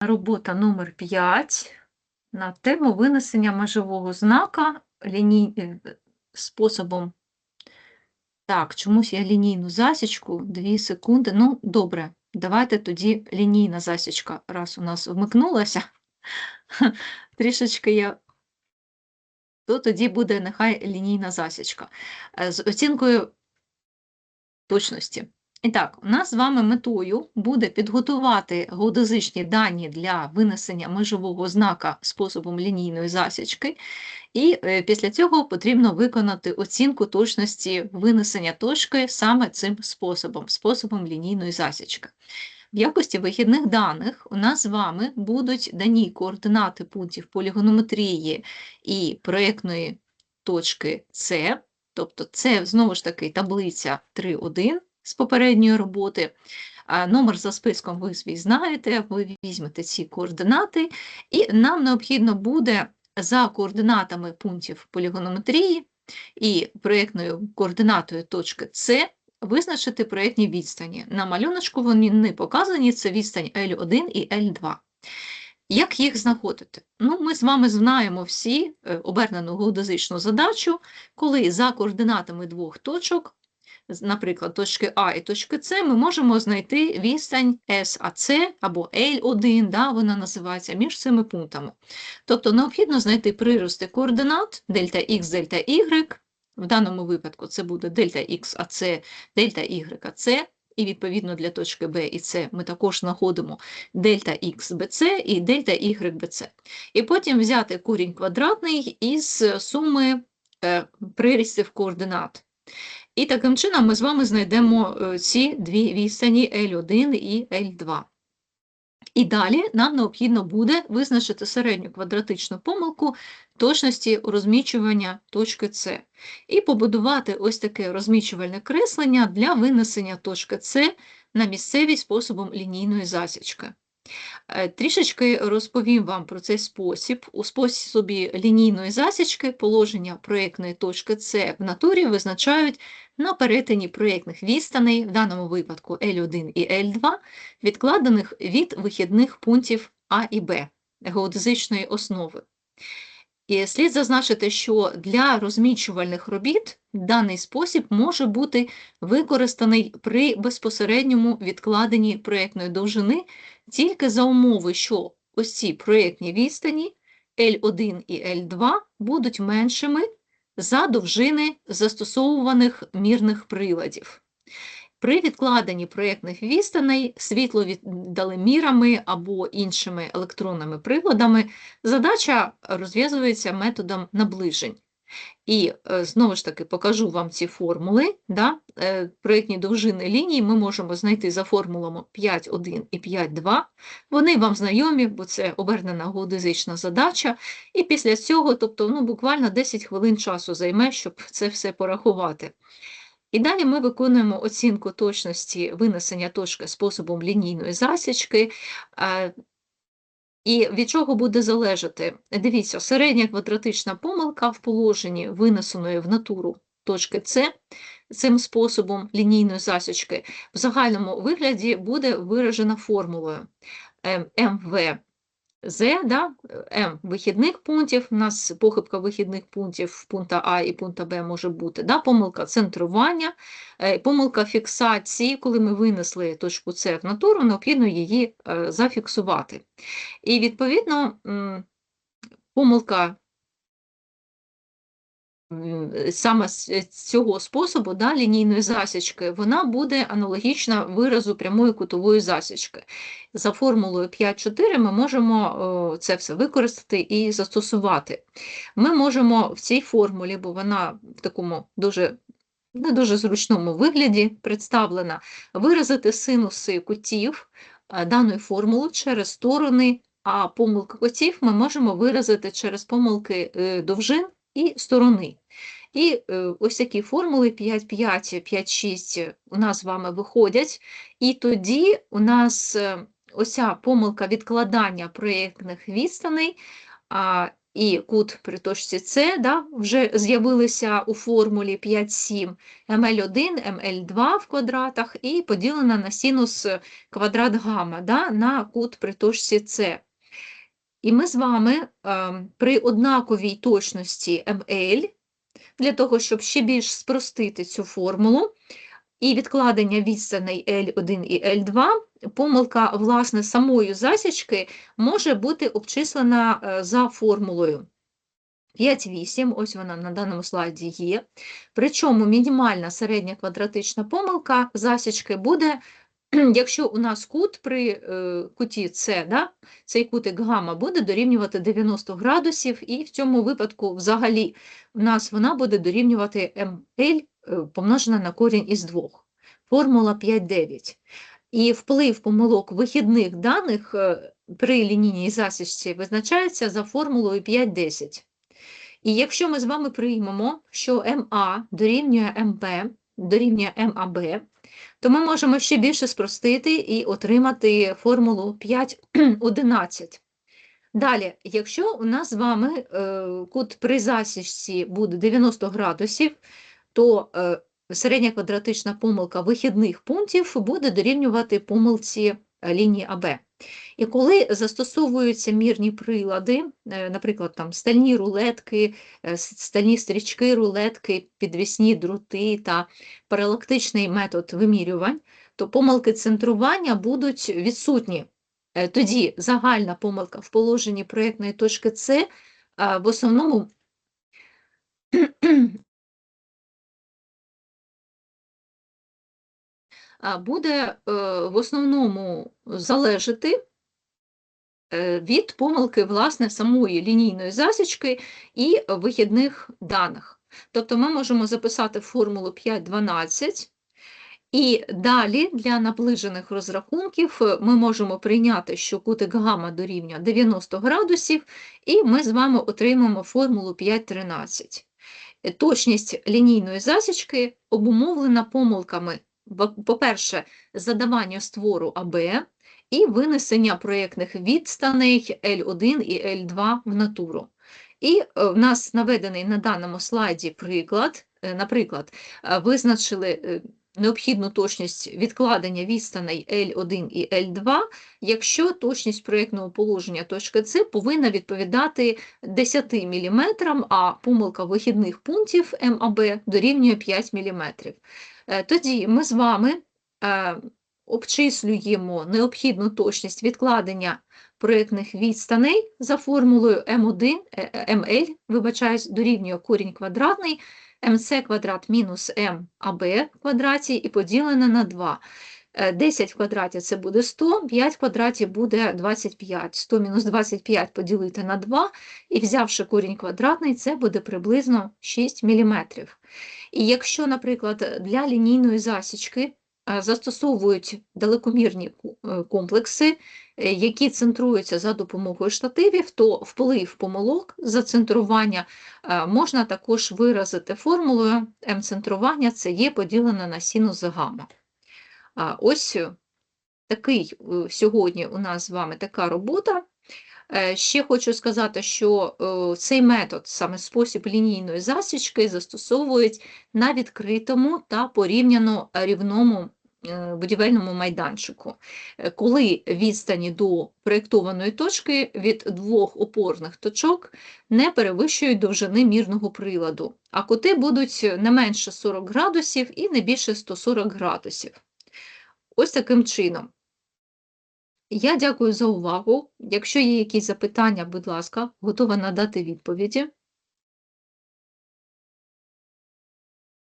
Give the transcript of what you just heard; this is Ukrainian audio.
Робота номер 5 на тему винесення межового знака ліній... е, способом. Так, чомусь я лінійну засічку, 2 секунди. Ну, добре, давайте тоді лінійна засічка, раз у нас вмикнулася. Трішечки я. То тоді буде нехай лінійна засічка Е, з оцінкою точності. І так, у нас з вами метою буде підготувати геодезичні дані для винесення межового знака способом лінійної засічки, і е, після цього потрібно виконати оцінку точності винесення точки саме цим способом, способом лінійної засічки. В якості вихідних даних у нас з вами будуть дані координати пунктів полігонометрії і проєктної точки С, тобто це знову ж таки таблиця 3.1 з попередньої роботи. Номер за списком ви свій знаєте, ви візьмете ці координати, і нам необхідно буде за координатами пунктів полігонометрії і проєктною координатою точки С визначити проєктні відстані. На малюночку вони не показані, це відстань L1 і L2. Як їх знаходити? Ну, ми з вами знаємо всі е, обернену геодезичну задачу, коли за координатами двох точок наприклад, точки А і точки С, ми можемо знайти відстань САЦ або L1, да, вона називається, між цими пунктами. Тобто необхідно знайти прирости координат дельта Х, дельта Y, в даному випадку це буде дельта Х АЦ, дельта Y АЦ, і відповідно для точки Б і С ми також знаходимо дельта Х БЦ і дельта Y БЦ. І потім взяти корінь квадратний із суми е, прирістів координат. І таким чином ми з вами знайдемо е, ці дві відстані L1 і L2. І далі нам необхідно буде визначити середню квадратичну помилку точності розмічування точки С. І побудувати ось таке розмічувальне креслення для винесення точки С на місцевість способом лінійної засічки. Е, Трішечки розповім вам про цей спосіб. У способі лінійної засічки положення проєктної точки С в натурі визначають на перетині проєктних відстаней, в даному випадку L1 і L2, відкладених від вихідних пунктів А і Б геодезичної основи. І слід зазначити, що для розмічувальних робіт даний спосіб може бути використаний при безпосередньому відкладенні проєктної довжини тільки за умови, що ось ці проєктні відстані L1 і L2 будуть меншими за довжини застосовуваних мірних приладів. При відкладенні проєктних відстаней світловіддаленмірами або іншими електронними приладами задача розв'язується методом наближень. І е, знову ж таки покажу вам ці формули. Да? Е, Проєктні довжини ліній ми можемо знайти за формулами 5.1 і 5.2. Вони вам знайомі, бо це обернена геодезична задача. І після цього, тобто ну, буквально 10 хвилин часу займе, щоб це все порахувати. І далі ми виконуємо оцінку точності винесення точки способом лінійної засічки. І від чого буде залежати? Дивіться, середня квадратична помилка в положенні винесеної в натуру точки С цим способом лінійної засічки в загальному вигляді буде виражена формулою МВ З, да, М вихідних пунктів, у нас похибка вихідних пунктів пункта А і пункта Б може бути, да, помилка центрування, е, помилка фіксації, коли ми винесли точку С в натуру, необхідно її е, зафіксувати. І відповідно помилка саме з е, цього способу да, лінійної засічки, вона буде аналогічна виразу прямої кутової засічки. За формулою 5,4 ми можемо це все використати і застосувати. Ми можемо в цій формулі, бо вона в такому дуже не дуже зручному вигляді представлена, виразити синуси кутів е, даної формули через сторони, а помилки кутів ми можемо виразити через помилки е, довжин і сторони. І е, ось такі формули 5,5, 5,6 у нас з вами виходять, і тоді у нас е, оця помилка відкладання проєктних відстаней а, і кут при точці С да, вже з'явилися у формулі 5, 7, ml1, ml2 в квадратах і поділена на синус квадрат гамма да, на кут при точці С. І ми з вами е, при однаковій точності ml, для того, щоб ще більш спростити цю формулу, і відкладення відстаней L1 і L2, помилка власне самої засічки може бути обчислена е, за формулою 5,8, ось вона на даному слайді є. Причому мінімальна середня квадратична помилка засічки буде, якщо у нас кут при е, куті С, да, цей кутик гамма буде дорівнювати 90 градусів, і в цьому випадку взагалі у нас вона буде дорівнювати ML е, помножена на корінь із двох. Формула 5,9. І вплив помилок вихідних даних е, при лінійній засічці визначається за формулою 5,10. І якщо ми з вами приймемо, що МА дорівнює МП, дорівнює МАБ, то ми можемо ще більше спростити і отримати формулу 5,11. Далі, якщо у нас з вами е, кут при засічці буде 90 градусів, то е, середня квадратична помилка вихідних пунктів буде дорівнювати помилці е, лінії АБ. І коли застосовуються мірні прилади, е, наприклад, там стальні рулетки, е, стальні стрічки, рулетки, підвісні дроти та паралактичний метод вимірювань, то помилки центрування будуть відсутні. Е, Тоді загальна помилка в положенні проєктної точки С в основному буде е, в основному залежати е, від помилки власне самої лінійної засічки і вихідних даних. Тобто ми можемо записати формулу 5,12, і далі для наближених розрахунків е, ми можемо прийняти, що кутик гамма дорівнює 90 градусів, і ми з вами отримаємо формулу 5,13. Е, Точність лінійної засічки обумовлена помилками, по-перше, задавання створу АБ і винесення проєктних відстаней L1 і L2 в натуру. І е, в нас наведений на даному слайді приклад. Е, Наприклад, е, визначили необхідну точність відкладення відстаней L1 і L2, якщо точність проєктного положення точки С повинна відповідати 10 мм, а помилка вихідних пунктів МАБ дорівнює 5 мм. Тоді ми з вами е, обчислюємо необхідну точність відкладення проєктних відстаней за формулою М1, е, е, МЛ, вибачаюсь, дорівнює корінь квадратний, МС квадрат мінус МАБ квадраті і поділене на 2. Е, 10 в квадраті це буде 100, 5 в квадраті буде 25. 100 мінус 25 поділити на 2, і взявши корінь квадратний, це буде приблизно 6 мм. І якщо, наприклад, для лінійної засічки е, застосовують далекомірні е, комплекси, е, які центруються за допомогою штативів, то вплив помилок за центрування е, можна також виразити формулою М-центрування це є поділене на синус гамма. Ось е, такий е, сьогодні у нас з вами така робота. Е, Ще хочу сказати, що цей метод, саме спосіб лінійної засічки, застосовують на відкритому та порівняно рівному будівельному майданчику, коли відстані до проєктованої точки від двох опорних точок не перевищують довжини мірного приладу, а кути будуть не менше 40 градусів і не більше 140 градусів. Ось таким чином. Я дякую за увагу. Якщо є якісь запитання, будь ласка, готова надати відповіді.